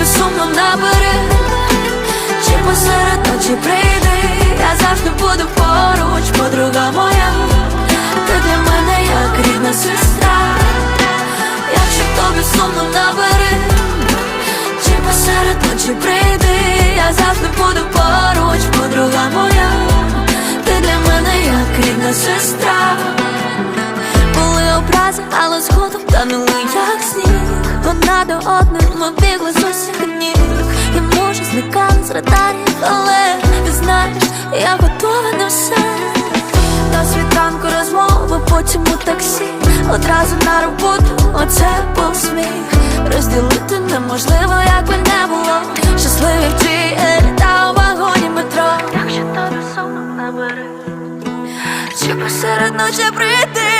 тобі сумно набери, чи посеред ночі прийди, я завжди буду поруч, подруга моя, ти для мене як рідна сестра, якщо тобі сумно набери, чи посеред ночі прийди, я завжди буду поруч, подруга моя, ти для мене як рідна сестра. Одна до одної ми бігли з усіх ніг. Я може зникала з радарів, але ти знаєш, я готова на все. До світанку розмови, потім у таксі. Одразу на роботу, оце був сміх. Розділити неможливо, як би не було. Щасливі в GL та у вагоні метро. Якщо тобі сумно набери. Чи посеред ночі прийти,